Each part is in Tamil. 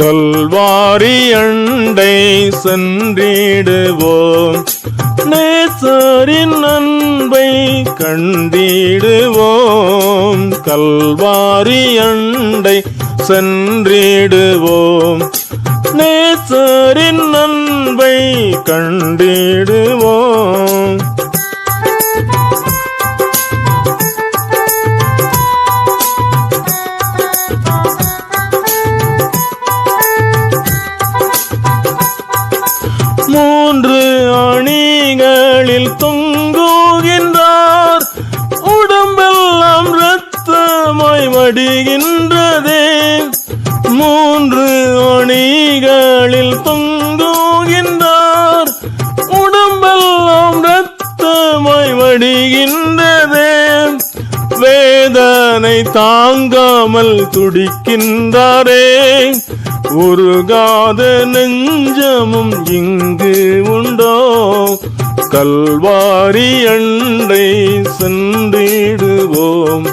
கல்வாரி அண்டை சென்றிடுவோம். நேசரின் அன்பை கண்டிடுவோம். கல்வாரி அண்டை சென்றிடுவோம். நேசரின் கண்டிடுவோம். வேதனை தாங்காமல் துடிக்கின்றாரே. உருகாத நெஞ்சமும் இங்கு உண்டோ? கல்வாரி அண்டை சென்றிடுவோம்.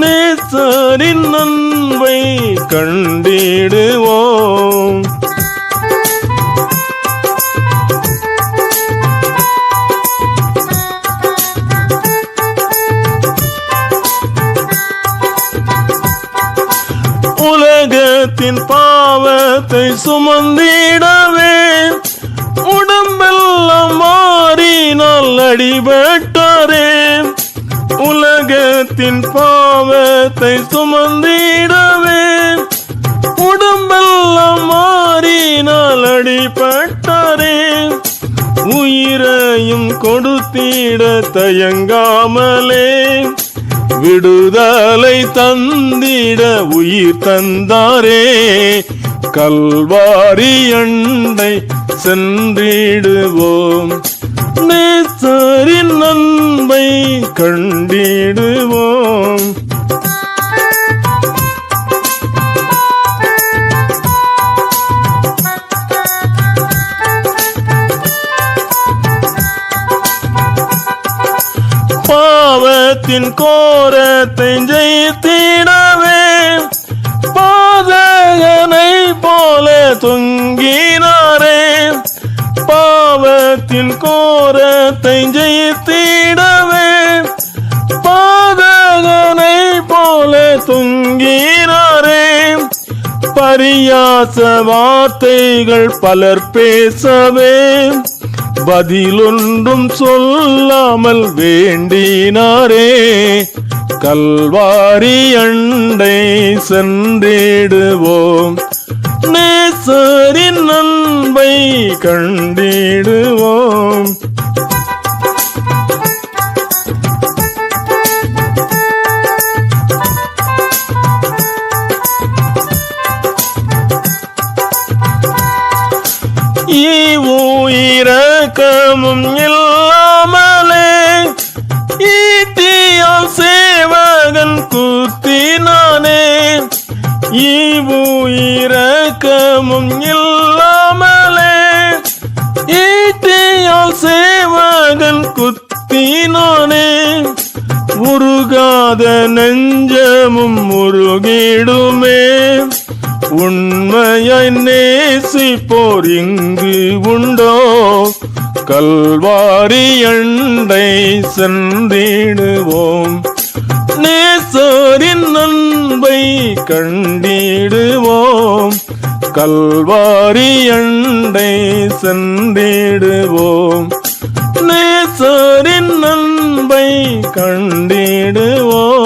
நேசரின் அன்பை கண்டிடுவோம். உலகத்தின் பாவத்தை சுமந்திடவே உடம்பெல்லாம் மாறினால் அடிபட்டாரே உலகத்தின் பாவத்தை சுமந்திடவே உடம்பெல்லாம் மாறினால் அடிபட்டாரே உயிரையும் கொடுத்திட தயங்காமலே விடுதலை தந்திட உயிர் தந்தாரே. கல்வாரி அண்டை சென்றிடுவோம். நேசரின் அன்பை கண்டிடுவோம். பாவத்தின் கோரத்தை ஜெயித்திடவே பாதகனை போல தொங்கினாரே. பாவத்தின் கோரத்தை ஜெயித்திடவே பாதகனை போல தொங்கினாரே. பரியாச வார்த்தைகள் பலர் பேசவே பதிலொன்றும் சொல்லாமல் வேண்டினாரே கல்வாரி அண்டை சென்றிடுவோம். நேசரின் அன்பை கண்டிடுவோம். ஈரக்கமும் இல்லாமலே ஈட்டியால் சேவகன் குத்தினானே. ஈவு இரக்கமும் இல்லாமலே ஈட்டியால் சேவகன் குத்தினானே. உருகாத நெஞ்சமும் முருகிடுமே உண்மையை நேசிப்போர் இங்கு உண்டோ? கல்வாரி அண்டை சென்றிடுவோம். நேசரின் அன்பை கண்டிடுவோம். கல்வாரி அண்டை சென்றிடுவோம். நேசரின் அன்பை கண்டிடுவோம்.